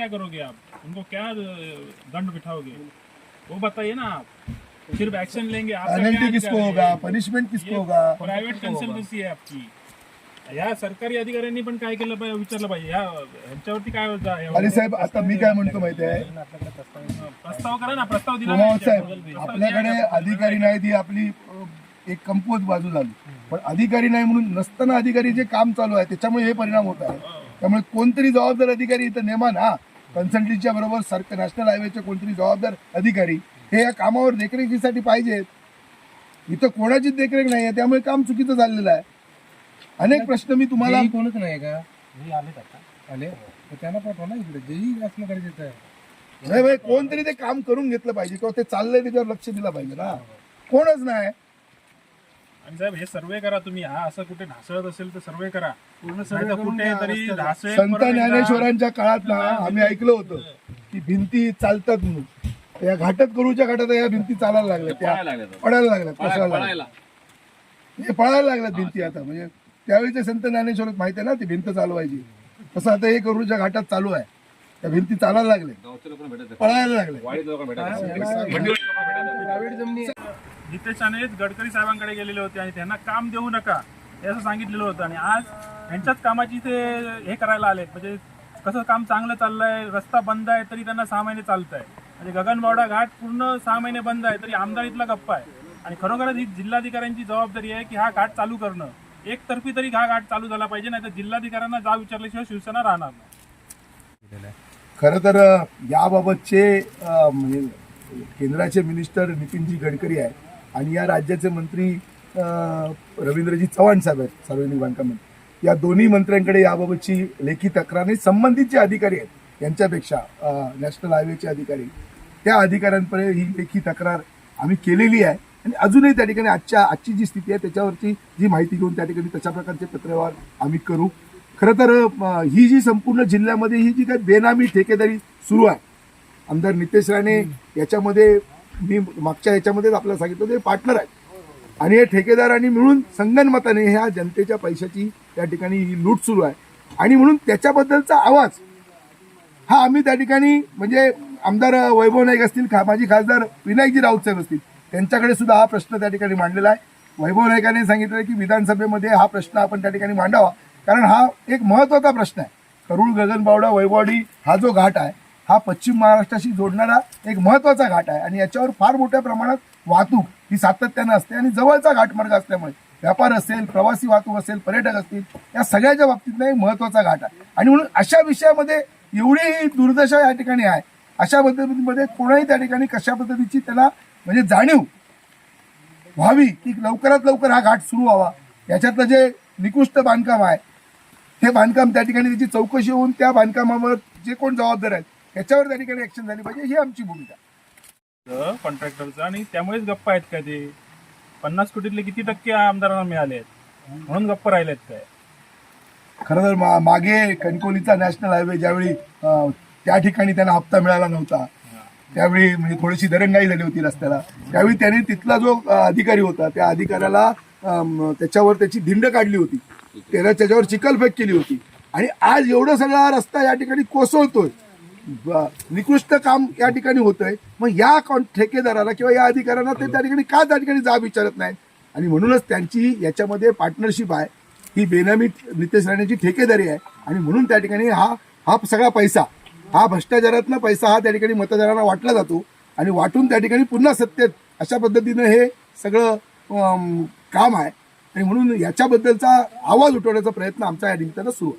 क्या करोगे आप? उनको क्या दंड बिठाओगे? वो बताइए ना आप। सिर्फ एक्शन लेंगे आपका पेनल्टी किसको होगा? है? पनिशमेंट किसको होगा? प्रायव्हेट कन्सल्टन्सी आहे आपली या सरकारी अधिकाऱ्यांनी पण काय केलं पाहिजे विचारलं पाहिजे. या ह्यांच्यावरती काय? अरे साहेब आता मी काय म्हणतो माहिती आहे? प्रस्ताव करा ना प्रस्ताव दिला नाही. साहेब प्रस्ताव आपल्याकडे नाही. अधिकारी नाही ती आपली अ, एक कमकुवत बाजू झाली. पण अधिकारी नाही म्हणून नसताना अधिकारी जे काम चालू आहे त्याच्यामुळे हे परिणाम होत आहे. त्यामुळे कोणतरी जबाबदार अधिकारी इथं नेमा ना कन्सल्टंटच्या बरोबर सरकार नॅशनल हायवेचे कोणतरी जबाबदार अधिकारी हे या कामावर देखरेखीसाठी पाहिजेत. इथं कोणाचीच देखरेख नाही आहे त्यामुळे काम चुकीचं चाललेलं आहे. अनेक प्रश्न मी तुम्हाला कोणच नाही का? आले? तर त्यांना पाठवा ना इकडे. जेई असणं गरजेचं आहे. नाही भाई कोणतरी ते काम करून घेतलं पाहिजे किंवा ते चाललंय त्याच्यावर लक्ष दिलं पाहिजे ना. कोणच नाही. आणि साहेब हे सर्वे करा तुम्ही. हा असं कुठे ढासळत असेल तर सर्वे करा. पूर्ण सर्व कुठे तरी संत परत एकदा- ज्ञानेश्वरांच्या काळात ना आम्ही ऐकलं होतं की भिंती चालतात म्हणून. या घाटात करूच्या घाटात या भिंती चालायला लागल्या. त्या पडायला लागल्यात कोसळायला लागल्यात. हे पळायला लागल्यात भिंती आता. म्हणजे त्यावेळीचे संत ज्ञानेश्वर माहिती आहे ना ती भिंत चालवायची. तसं आता हे करूच्या घाटात चालू आहे. त्या भिंती चालायला लागले पळायला लागले प्रायव्हेट जमिनी नितेश राणे गडकरी साहेबांकडे गेलेले होते आणि त्यांना काम देऊ नका हे असं सांगितलेलं होतं. आणि आज यांच्याच कामाची ते हे करायला आले म्हणजे कसं काम चांगलं चाललंय रस्ता बंद आहे तरी त्यांना सहा महिने चालत आहे म्हणजे गगनबावडा घाट पूर्ण सहा महिने बंद आहे तरी आमदारीतला गप्पा आहे. आणि खरोखरच ही जिल्हाधिकाऱ्यांची जबाबदारी आहे की हा घाट चालू करणं. एकतर्फी तरी हा घाट चालू झाला पाहिजे नाही तर जिल्हाधिकाऱ्यांना जा विचारल्याशिवाय शिवसेना राहणार नाही. खरं तर याबाबतचे म्हणजे केंद्राचे मिनिस्टर नितीनजी गडकरी आहे आणि या राज्याचे मंत्री रवींद्रजी चव्हाण साहेब आहेत सार्वजनिक बांधकाम या दोन्ही मंत्र्यांकडे याबाबतची लेखी तक्रार संबंधित जे अधिकारी आहेत यांच्यापेक्षा नॅशनल हायवेचे अधिकारी त्या अधिकाऱ्यांपर्यंत ही लेखी तक्रार आम्ही केलेली आहे. आणि अजूनही त्या ठिकाणी आजच्या आजची जी स्थिती आहे त्याच्यावरची जी माहिती घेऊन त्या ठिकाणी तशा प्रकारचे पत्रव्यवहार आम्ही करू. खरं तर ही जी संपूर्ण जिल्ह्यामध्ये ही जी काही बेनामी ठेकेदारी सुरू आहे आमदार नितेश राणे याच्यामध्ये मी मागच्या याच्यामध्येच आपल्याला सांगितलं ते पार्टनर आहेत. आणि हे ठेकेदारांनी मिळून संगनमताने ह्या जनतेच्या पैशाची त्या ठिकाणी ही लूट सुरू आहे. आणि म्हणून त्याच्याबद्दलचा आवाज हा आम्ही त्या ठिकाणी म्हणजे आमदार वैभव नाईक असतील खा माजी खासदार विनायकजी राऊत साहेब असतील त्यांच्याकडे सुद्धा हा प्रश्न त्या ठिकाणी मांडलेला आहे. वैभव नाईकांनी सांगितलं की विधानसभेमध्ये हा प्रश्न आपण त्या ठिकाणी मांडावा. कारण हा एक महत्त्वाचा प्रश्न आहे. करुळ गगनबावडा वैभवाडी हा जो घाट आहे हा पश्चिम महाराष्ट्राशी जोडणारा एक महत्त्वाचा घाट आहे. आणि याच्यावर फार मोठ्या प्रमाणात वाहतूक ही सातत्यानं असते आणि जवळचा घाटमार्ग असल्यामुळे व्यापार असेल प्रवासी वाहतूक असेल पर्यटक असतील या सगळ्याच्या बाबतीतला एक महत्त्वाचा घाट आहे. आणि म्हणून अशा विषयामध्ये एवढी ही दुर्दशा या ठिकाणी आहे. अशा पद्धतीमध्ये कोणाही त्या ठिकाणी कशा पद्धतीची त्याला म्हणजे जाणीव व्हावी की लवकरात लवकर हा घाट सुरू व्हावा. याच्यातलं जे निकृष्ट बांधकाम आहे हे बांधकाम त्या ठिकाणी त्याची चौकशी होऊन त्या बांधकामावर जे कोण जबाबदार आहेत त्याच्यावर त्या ठिकाणी ऍक्शन झाली पाहिजे ही आमची भूमिका. कॉन्ट्रॅक्टरचं आणि त्यामुळेच गप्पा आहेत काय ते? पन्नास कोटीतले किती टक्के आमदारांना मिळाले आहेत? म्हणून गप्प राहिलेत काय? खरं तर मा- मागे कणकोलीचा नॅशनल हायवे ज्यावेळी त्या ठिकाणी त्यांना हप्ता मिळाला नव्हता त्यावेळी म्हणजे थोडीशी दरंगाई झाली होती रस्त्याला. त्यावेळी त्याने तिथला जो अधिकारी होता त्या अधिकाऱ्याला त्याच्यावर त्याची धिंड काढली होती. त्याला त्याच्यावर चिखलफेक केली होती. आणि आज एवढं सगळा रस्ता या ठिकाणी कोसळतोय. निकृष्ट काम या ठिकाणी होतंय. मग या ठेकेदाराला किंवा या अधिकाऱ्यांना ते त्या ठिकाणी का त्या ठिकाणी जाब विचारत नाहीत? आणि म्हणूनच त्यांची याच्यामध्ये पार्टनरशिप आहे. ही बेनामी नितेश राणेची ठेकेदारी आहे. आणि म्हणून त्या ठिकाणी हा हा सगळा पैसा हा भ्रष्टाचारातला पैसा हा त्या ठिकाणी मतदारांना वाटला जातो. आणि वाटून त्या ठिकाणी पुन्हा सत्तेत अशा पद्धतीनं हे सगळं काम आहे. आणि म्हणून याच्याबद्दलचा आवाज उठवण्याचा प्रयत्न आमचा या निमित्तानं सुरू आहे.